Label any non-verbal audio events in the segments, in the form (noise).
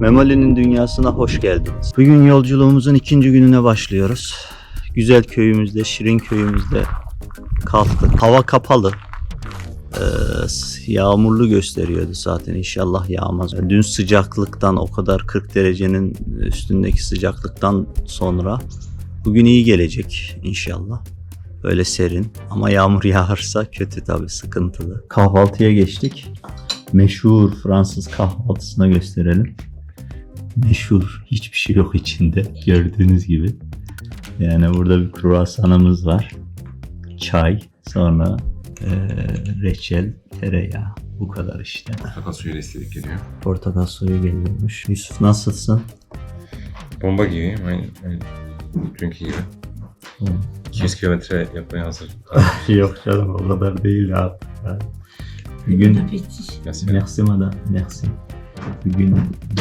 Memoli'nin dünyasına hoş geldiniz. Bugün yolculuğumuzun ikinci gününe başlıyoruz. Güzel köyümüzde, şirin köyümüzde kalktık. Hava kapalı. Ee, yağmurlu gösteriyordu zaten inşallah yağmaz. Dün sıcaklıktan o kadar 40 derecenin üstündeki sıcaklıktan sonra bugün iyi gelecek inşallah. Öyle serin ama yağmur (laughs) yağarsa kötü tabii sıkıntılı. Kahvaltıya geçtik. Meşhur Fransız kahvaltısına gösterelim. Meşhur hiçbir şey yok içinde gördüğünüz gibi. Yani burada bir kruvasanımız var. Çay, sonra eee, reçel, tereyağı. Bu kadar işte. Portakal suyuyla istedik geliyor. Portakal suyu geliyormuş. Yusuf nasılsın? Bomba gibiyim. Aynı, aynı dünkü gibi. 200 kilometre yapmaya hazır. (laughs) Yok canım o kadar değil abi. Bugün Nasıl? Merci madame, merci. Bugün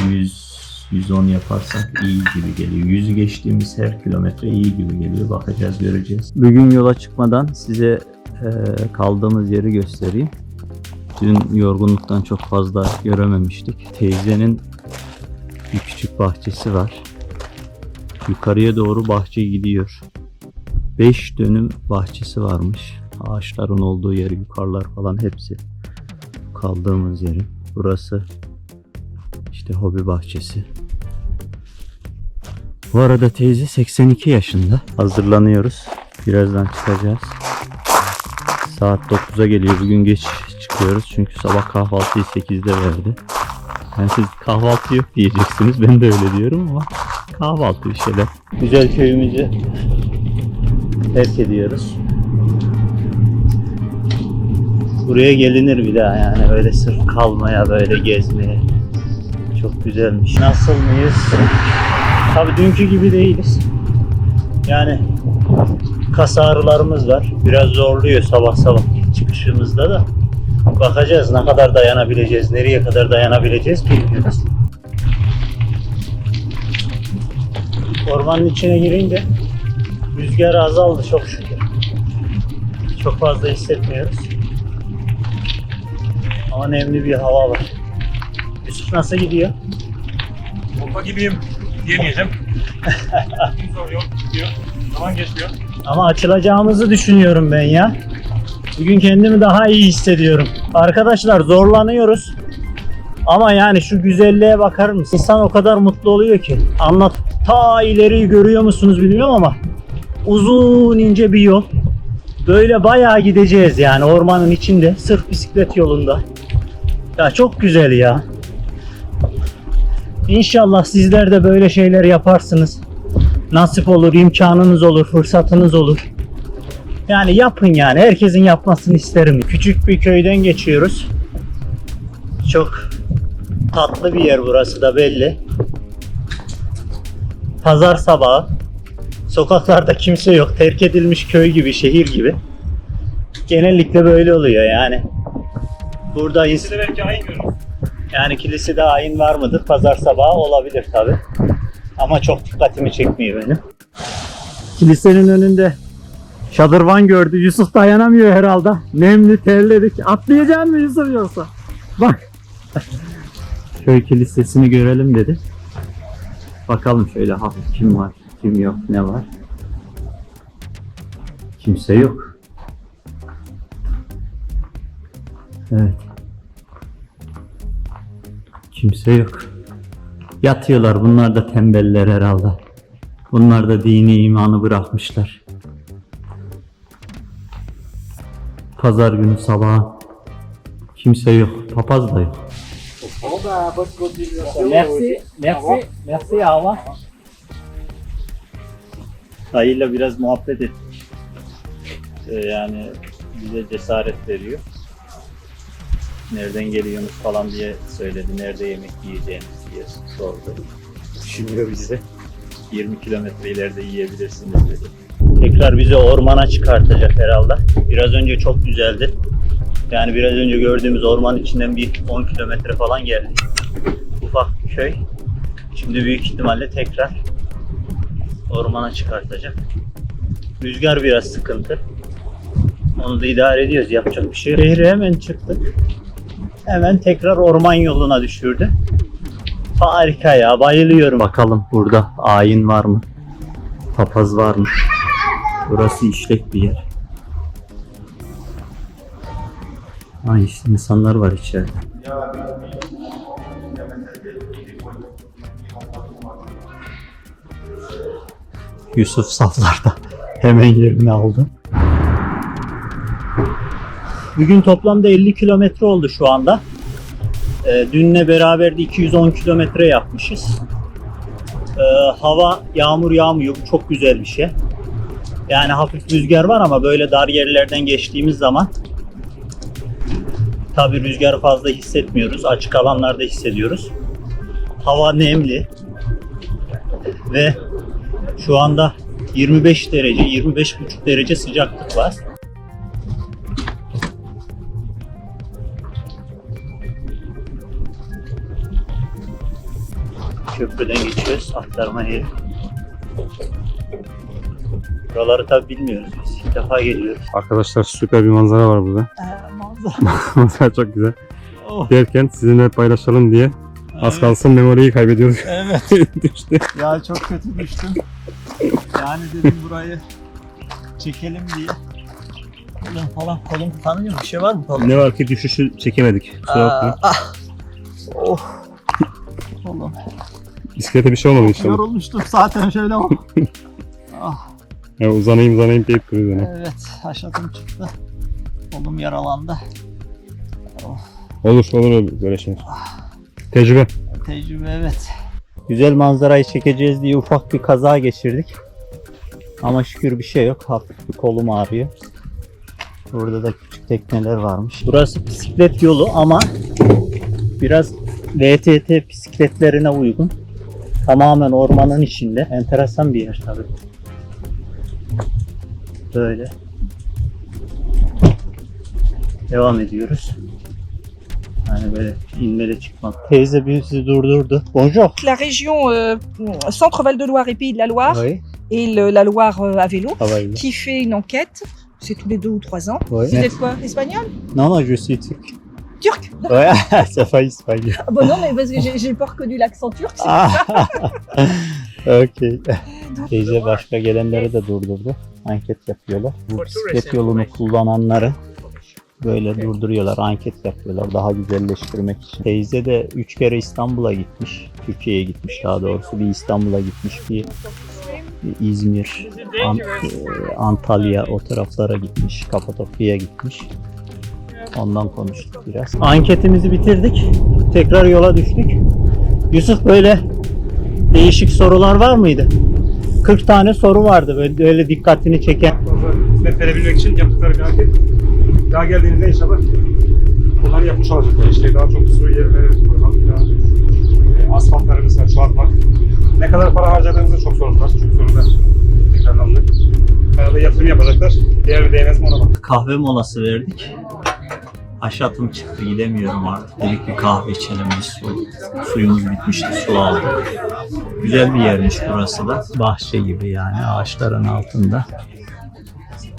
100 110 yaparsak iyi gibi geliyor. 100'ü geçtiğimiz her kilometre iyi gibi geliyor. Bakacağız, göreceğiz. Bugün yola çıkmadan size e, kaldığımız yeri göstereyim. Dün yorgunluktan çok fazla görememiştik. Teyzenin bir küçük bahçesi var. Yukarıya doğru bahçe gidiyor. 5 dönüm bahçesi varmış. Ağaçların olduğu yer, yukarılar falan hepsi kaldığımız yerin. Burası işte hobi bahçesi. Bu arada teyze 82 yaşında. Hazırlanıyoruz. Birazdan çıkacağız. Saat 9'a geliyor. Bugün geç çıkıyoruz. Çünkü sabah kahvaltıyı 8'de verdi. Yani siz kahvaltı yok diyeceksiniz. Ben de öyle diyorum ama kahvaltı bir şeyler. Güzel köyümüzü terk ediyoruz. Buraya gelinir bir daha yani öyle sırf kalmaya böyle gezmeye. Çok güzelmiş. Nasıl mıyız? Tabii dünkü gibi değiliz. Yani kas ağrılarımız var. Biraz zorluyor sabah sabah ilk çıkışımızda da. Bakacağız ne kadar dayanabileceğiz, nereye kadar dayanabileceğiz bilmiyoruz. Ormanın içine girince rüzgar azaldı çok şükür. Çok fazla hissetmiyoruz. Ama nemli bir hava var. Yusuf nasıl gidiyor? Bomba gibiyim diyemeyeceğim. Hiç zor yok, gidiyor. Zaman geçiyor. Ama açılacağımızı düşünüyorum ben ya. Bugün kendimi daha iyi hissediyorum. Arkadaşlar zorlanıyoruz. Ama yani şu güzelliğe bakar mısın? İnsan o kadar mutlu oluyor ki. Anlat. Ta ileriyi görüyor musunuz bilmiyorum ama uzun ince bir yol. Böyle bayağı gideceğiz yani ormanın içinde. Sırf bisiklet yolunda. Ya çok güzel ya. İnşallah sizler de böyle şeyler yaparsınız. Nasip olur, imkanınız olur, fırsatınız olur. Yani yapın yani. Herkesin yapmasını isterim. Küçük bir köyden geçiyoruz. Çok tatlı bir yer burası da belli. Pazar sabahı. Sokaklarda kimse yok. Terk edilmiş köy gibi, şehir gibi. Genellikle böyle oluyor yani. Burada ins- Size belki ayın görürüz. Yani kilisede ayin var mıdır? Pazar sabahı olabilir tabi. Ama çok dikkatimi çekmiyor benim. Kilisenin önünde şadırvan gördü. Yusuf dayanamıyor herhalde. Nemli terledik. Atlayacak mı Yusuf yoksa? Bak. (laughs) Köy kilisesini görelim dedi. Bakalım şöyle hafif kim var, kim yok, ne var. Kimse yok. Evet. Kimse yok. Yatıyorlar. Bunlar da tembeller herhalde. Bunlar da dini imanı bırakmışlar. Pazar günü sabah kimse yok. Papaz da yok. Merci, merci, merci Allah. Dayıyla biraz muhabbet ettik. Ee, yani bize cesaret veriyor. Nereden geliyorsunuz falan diye söyledi. Nerede yemek yiyeceğiniz diye sordu. Düşünüyor bize. 20 kilometre ileride yiyebilirsiniz dedi. Tekrar bizi ormana çıkartacak herhalde. Biraz önce çok güzeldi. Yani biraz önce gördüğümüz ormanın içinden bir 10 kilometre falan geldik. Ufak bir köy. Şimdi büyük ihtimalle tekrar ormana çıkartacak. Rüzgar biraz sıkıntı. Onu da idare ediyoruz. Yapacak bir şey yok. Şehre hemen çıktık. Hemen tekrar orman yoluna düşürdü. Harika ya bayılıyorum. Bakalım burada ayin var mı? Papaz var mı? Burası işlek bir yer. Ay işte insanlar var içeride. Yusuf saflarda hemen yerini aldı. Bugün toplamda 50 kilometre oldu şu anda. Ee, dünle beraber de 210 kilometre yapmışız. Ee, hava yağmur yağmıyor. Bu çok güzel bir şey. Yani hafif rüzgar var ama böyle dar yerlerden geçtiğimiz zaman tabi rüzgarı fazla hissetmiyoruz. Açık alanlarda hissediyoruz. Hava nemli ve şu anda 25 derece, 25,5 derece sıcaklık var. Köprüden geçiyoruz. Aktarma yeri. Buraları tabi bilmiyoruz biz. İlk defa geliyoruz. Arkadaşlar süper bir manzara var burada. manzara. (laughs) manzara çok güzel. Oh, Derken sizinle paylaşalım diye az evet. kalsın memoriyi kaybediyoruz. Evet. (laughs) Düştü. Ya çok kötü düştüm. Yani dedim burayı çekelim diye. Kolum falan kolum tanıyor bir şey var mı kolum? Ne var ki düşüşü çekemedik. Kusura bakma. ah. Oh. Kolum. Bisiklete bir şey olmadı inşallah. Yorulmuştum zaten şöyle bak. (laughs) ah, Ya uzanayım uzanayım deyip duruyor yani. evet haşatım çıktı. Kolum yaralandı. Olur olur böyle şeyler. Tecrübe. Tecrübe evet. Güzel manzarayı çekeceğiz diye ufak bir kaza geçirdik. Ama şükür bir şey yok. Hafif bir kolum ağrıyor. Burada da küçük tekneler varmış. Burası bisiklet yolu ama biraz VTT bisikletlerine uygun. Tamamen ormanın içinde. Enteresan bir yer tabii. Böyle. Devam ediyoruz. Yani böyle inmeli çıkmak. Teyze birisi durdurdu. Bonjour. La région euh, Centre-Val de Loire et Pays de la Loire Oui. et le- la Loire euh, à vélo il est. qui fait une enquête, c'est tous les deux ou trois ans. Oui. Vous êtes quoi Espagnol? Non, non, je suis. Turc Ouais, (laughs) ça fait espagnol. ah, Bon non, mais parce que j'ai- pas reconnu l'accent turc. c'est- Ah. (laughs) Okey. Teyze başka gelenleri de durdurdu. Anket yapıyorlar. Bu bisiklet yolunu kullananları böyle durduruyorlar, anket yapıyorlar daha güzelleştirmek için. Teyze de üç kere İstanbul'a gitmiş. Türkiye'ye gitmiş daha doğrusu. Bir İstanbul'a gitmiş, bir İzmir, An- e, Antalya o taraflara gitmiş, Kapadokya'ya gitmiş. Ondan konuştuk biraz. Anketimizi bitirdik. Tekrar yola düştük. Yusuf böyle değişik sorular var mıydı? 40 tane soru vardı böyle, böyle dikkatini çeken. hizmet verebilmek için yaptıkları bir hareket. Daha geldiğinizde inşallah bunları yapmış olacaklar. İşte daha çok su yerleri e, asfaltları mesela çoğaltmak. Ne kadar para harcadığınızda çok sorun var. Çünkü sorular tekrarlandı. Herhalde yatırım yapacaklar. Değer mi değmez mi ona bak. Kahve molası verdik. Haşatım çıktı gidemiyorum artık. Dedik bir kahve içelim bir su. Suyumuz bitmişti su aldık. Güzel bir yermiş burası da. Bahçe gibi yani ağaçların altında.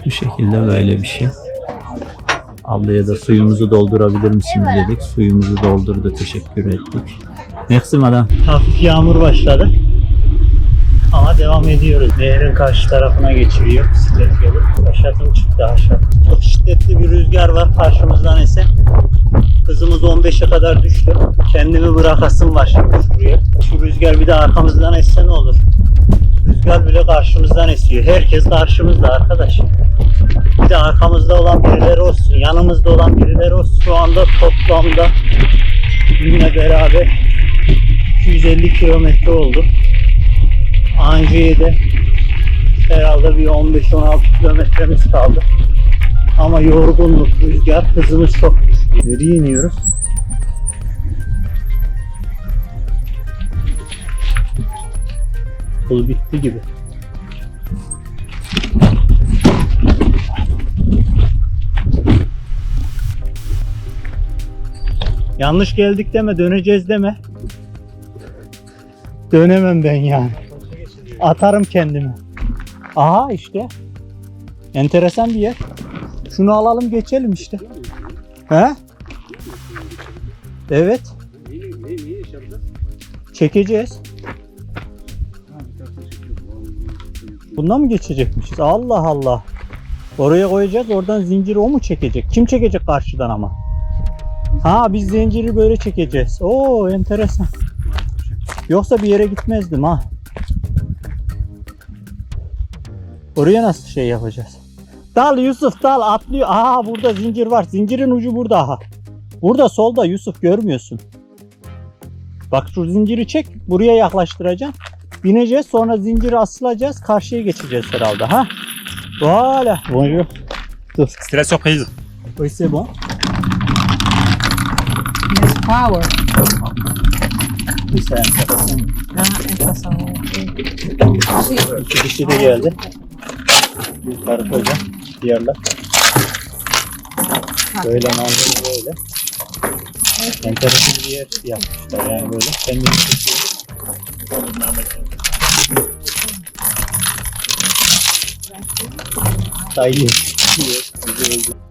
Bu şekilde böyle bir şey. Ablaya da suyumuzu doldurabilir misiniz dedik. Suyumuzu doldurdu. Teşekkür ettik. Merci madame. Hafif yağmur başladı. Ama devam ediyoruz. Nehrin karşı tarafına geçiriyor bisiklet yolu. Haşatım çıktı haşat. Çok şiddetli bir rüzgar var karşımızdan esen. Hızımız 15'e kadar düştü. Kendimi bırakasım var şimdi şuraya. Şu rüzgar bir de arkamızdan esse ne olur? Rüzgar bile karşımızdan esiyor. Herkes karşımızda arkadaş. Bir de arkamızda olan birileri olsun, yanımızda olan birileri olsun. Şu anda toplamda günle beraber 250 kilometre oldu. Angier'de herhalde bir 15-16 kilometremiz kaldı. Ama yorgunluk, rüzgar, hızımız çok düştü. Geri iniyoruz. Pul bitti gibi. Yanlış geldik deme, döneceğiz deme. Dönemem ben yani. Atarım kendimi. Aha işte. Enteresan bir yer. Şunu alalım geçelim işte. He? Evet. Çekeceğiz. Bundan mı geçecekmişiz? Allah Allah. Oraya koyacağız. Oradan zinciri o mu çekecek? Kim çekecek karşıdan ama? Ha biz zinciri böyle çekeceğiz. Oo enteresan. Yoksa bir yere gitmezdim ha. Oraya nasıl şey yapacağız? Dal Yusuf dal atlıyor. Aha burada zincir var. Zincirin ucu burada aha. Burada solda Yusuf görmüyorsun. Bak şu zinciri çek. Buraya yaklaştıracağım. Bineceğiz sonra zinciri asılacağız. Karşıya geçeceğiz herhalde ha. Voilà. Bonjour. Stress surprise. Oui c'est bon. Yes, power. Bir saniye. Ah, interessant. İki dişi de geldi. Bir karı Diğerler. Böyle manzara böyle. Enteresan bir yer yapmışlar yani böyle. Kendini çekiyor. Dayı. Güzel oldu.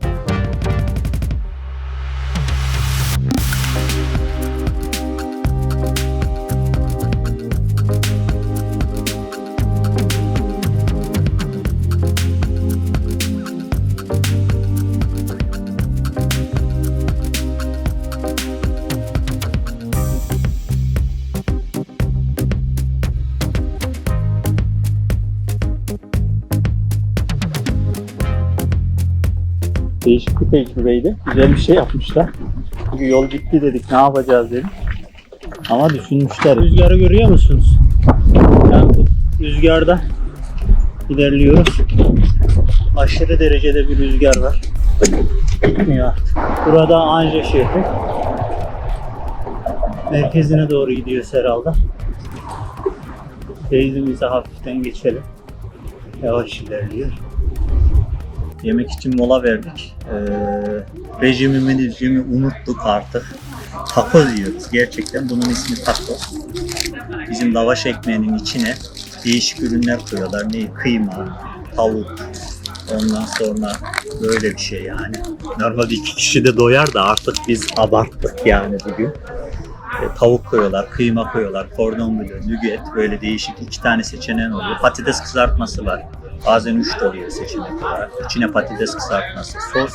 Değişik bir tecrübeydi. Güzel bir şey yapmışlar. Çünkü yol bitti dedik ne yapacağız dedik. Ama düşünmüşler. Rüzgarı görüyor musunuz? Yani bu rüzgarda ilerliyoruz. Aşırı derecede bir rüzgar var. Gitmiyor artık. Burada Anje şehri. Merkezine doğru gidiyoruz herhalde. Teyzemize hafiften geçelim. Yavaş ilerliyor yemek için mola verdik. Ee, rejimi rejimi unuttuk artık. Takoz yiyoruz gerçekten. Bunun ismi takoz. Bizim lavaş ekmeğinin içine değişik ürünler koyuyorlar. Ne? Kıyma, tavuk. Ondan sonra böyle bir şey yani. Normalde iki kişi de doyar da artık biz abarttık yani bugün. E, tavuk koyuyorlar, kıyma koyuyorlar, kordon bleu, nugget böyle değişik iki tane seçeneğin oluyor. Patates kızartması var. Bazen üç de oluyor seçenek olarak. İçine patates kızartması, sos,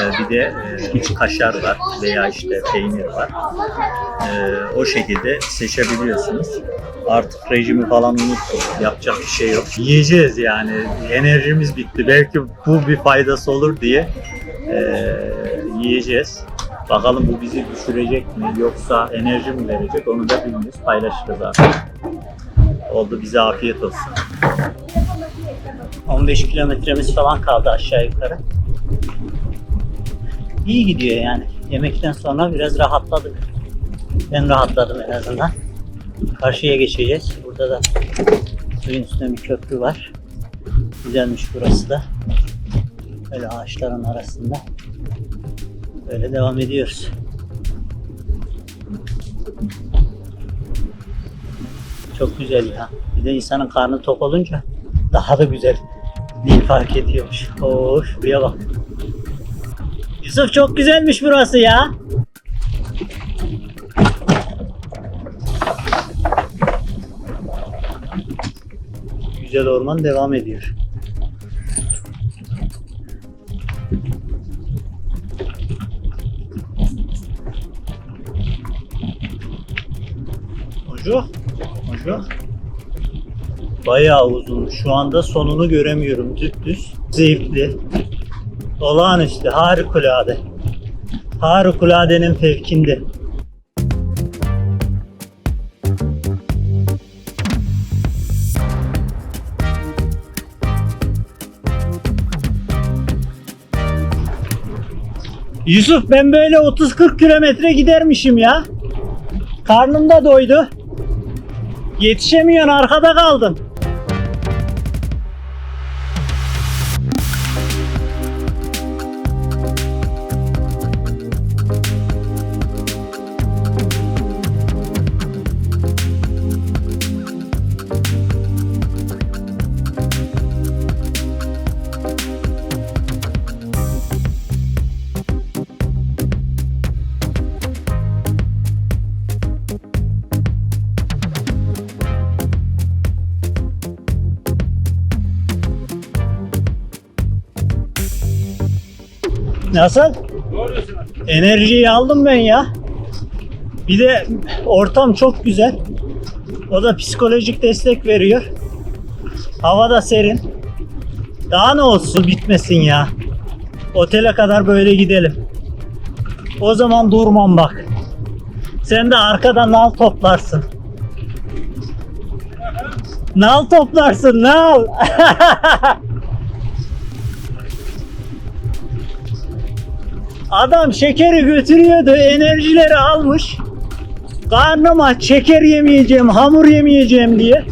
e, bir de e, kaşar var veya işte peynir var. E, o şekilde seçebiliyorsunuz. Artık rejimi falan unuttuk. Yapacak bir şey yok. Yiyeceğiz yani. Enerjimiz bitti. Belki bu bir faydası olur diye e, yiyeceğiz. Bakalım bu bizi düşürecek mi yoksa enerji mi verecek onu da bilmiyoruz. Paylaşırız artık. Oldu bize afiyet olsun. 15 kilometremiz falan kaldı aşağı yukarı. İyi gidiyor yani. Yemekten sonra biraz rahatladık. Ben rahatladım en azından. Karşıya geçeceğiz. Burada da suyun üstünde bir köprü var. Güzelmiş burası da. Böyle ağaçların arasında. Böyle devam ediyoruz. Çok güzel ya. Bir de insanın karnı tok olunca daha da güzel bir fark ediyormuş. Oo, şuraya bak. Yusuf çok güzelmiş burası ya. Güzel orman devam ediyor. Bonjour. Bonjour. Bayağı uzun. Şu anda sonunu göremiyorum. Düz zevkli. Olağanüstü. Harikulade. Harikuladenin fevkinde. Yusuf ben böyle 30-40 kilometre gidermişim ya. Karnım da doydu. Yetişemiyorsun arkada kaldın. Nasıl? Enerjiyi aldım ben ya. Bir de ortam çok güzel. O da psikolojik destek veriyor. Hava da serin. Daha ne olsun bitmesin ya. Otele kadar böyle gidelim. O zaman durmam bak. Sen de arkadan nal toplarsın. Nal toplarsın nal. (laughs) Adam şekeri götürüyordu, enerjileri almış. Karnım aç, şeker yemeyeceğim, hamur yemeyeceğim diye.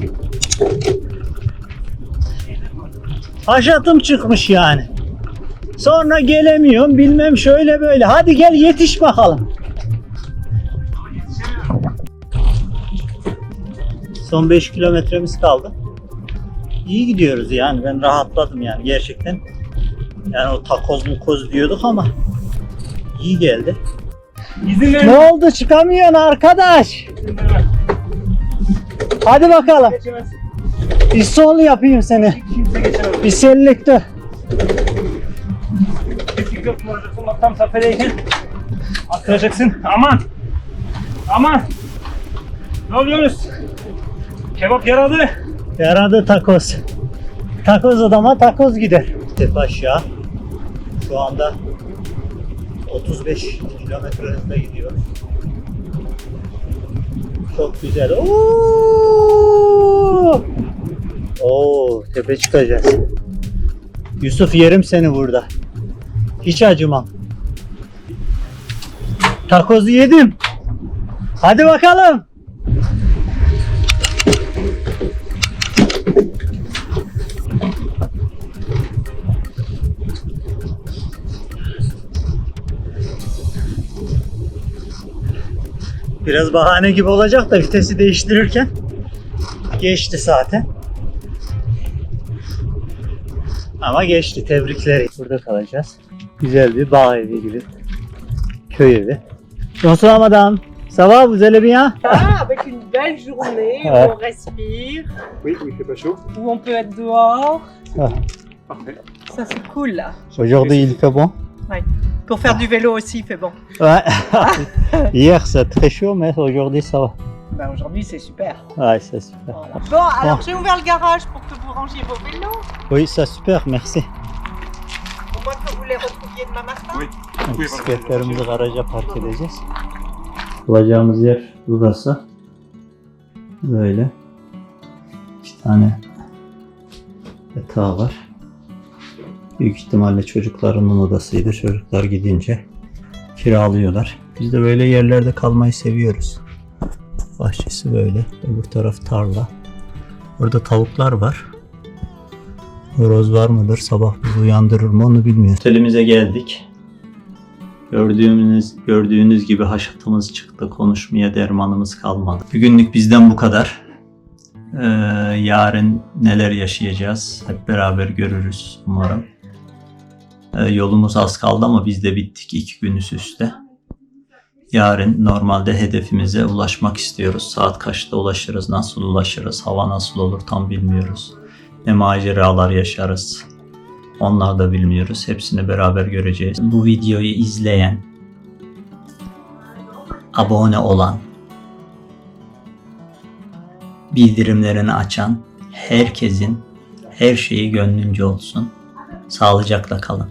Haşatım çıkmış yani. Sonra gelemiyorum, bilmem şöyle böyle. Hadi gel yetiş bakalım. Son 5 kilometremiz kaldı. İyi gidiyoruz yani. Ben rahatladım yani gerçekten. Yani o takoz mukoz diyorduk ama iyi geldi. İzin Ne oldu çıkamıyorsun arkadaş? Hadi bakalım. Geçemez. Bir sol yapayım seni. Kimse geçemez. Bir selektör. Kullanacaksın. Bak tam tepedeyken attıracaksın. Aman. Aman. Ne oluyorsunuz? Kebap yaradı. Yaradı takoz. Takoz adama takoz gider. Tep aşağı. Şu anda 35 kilometre hızla gidiyor. Çok güzel. Oo! Oo, tepe çıkacağız. Yusuf yerim seni burada. Hiç acımam. Takozu yedim. Hadi bakalım. Biraz bahane gibi olacak da vitesi değiştirirken geçti zaten. Ama geçti. Tebrikler. Burada kalacağız. Güzel bir bağ evi gibi. Köy evi. Bonsoir madame. Ça va, vous allez bien? Ah, avec une belle journée Ouais. on respire, Oui, oui, il fait pas chaud. où on peut être dehors. Parfait. Ça, c'est cool, là. Aujourd'hui, il fait bon. Pour faire du vélo aussi, il fait bon. Ouais. (laughs) Hier, c'est très chaud, mais aujourd'hui, ça va. Ben, aujourd'hui, c'est super. Ouais, c'est super. Voilà. Bon, alors j'ai ouvert le garage pour que vous rangiez vos vélos. Oui, c'est super, merci. Au moins que vous les retrouviez demain matin. Oui. Bisikletlerimizi garaja park edeceğiz. Bulacağımız yer burası. Böyle. İki tane yatağı var. Büyük ihtimalle çocuklarının odasıydı. Çocuklar gidince kiralıyorlar. Biz de böyle yerlerde kalmayı seviyoruz. Bahçesi böyle. Öbür taraf tarla. Orada tavuklar var. Horoz var mıdır? Sabah bizi uyandırır mı onu bilmiyorum. Otelimize geldik. Gördüğünüz gördüğünüz gibi haşatımız çıktı. Konuşmaya dermanımız kalmadı. Bugünlük bizden bu kadar. Ee, yarın neler yaşayacağız hep beraber görürüz umarım. Ee, yolumuz az kaldı ama biz de bittik iki gün üst üste. Yarın normalde hedefimize ulaşmak istiyoruz. Saat kaçta ulaşırız, nasıl ulaşırız, hava nasıl olur tam bilmiyoruz. Ne maceralar yaşarız. Onlar da bilmiyoruz. Hepsini beraber göreceğiz. Bu videoyu izleyen, abone olan, bildirimlerini açan herkesin her şeyi gönlünce olsun. Sağlıcakla kalın.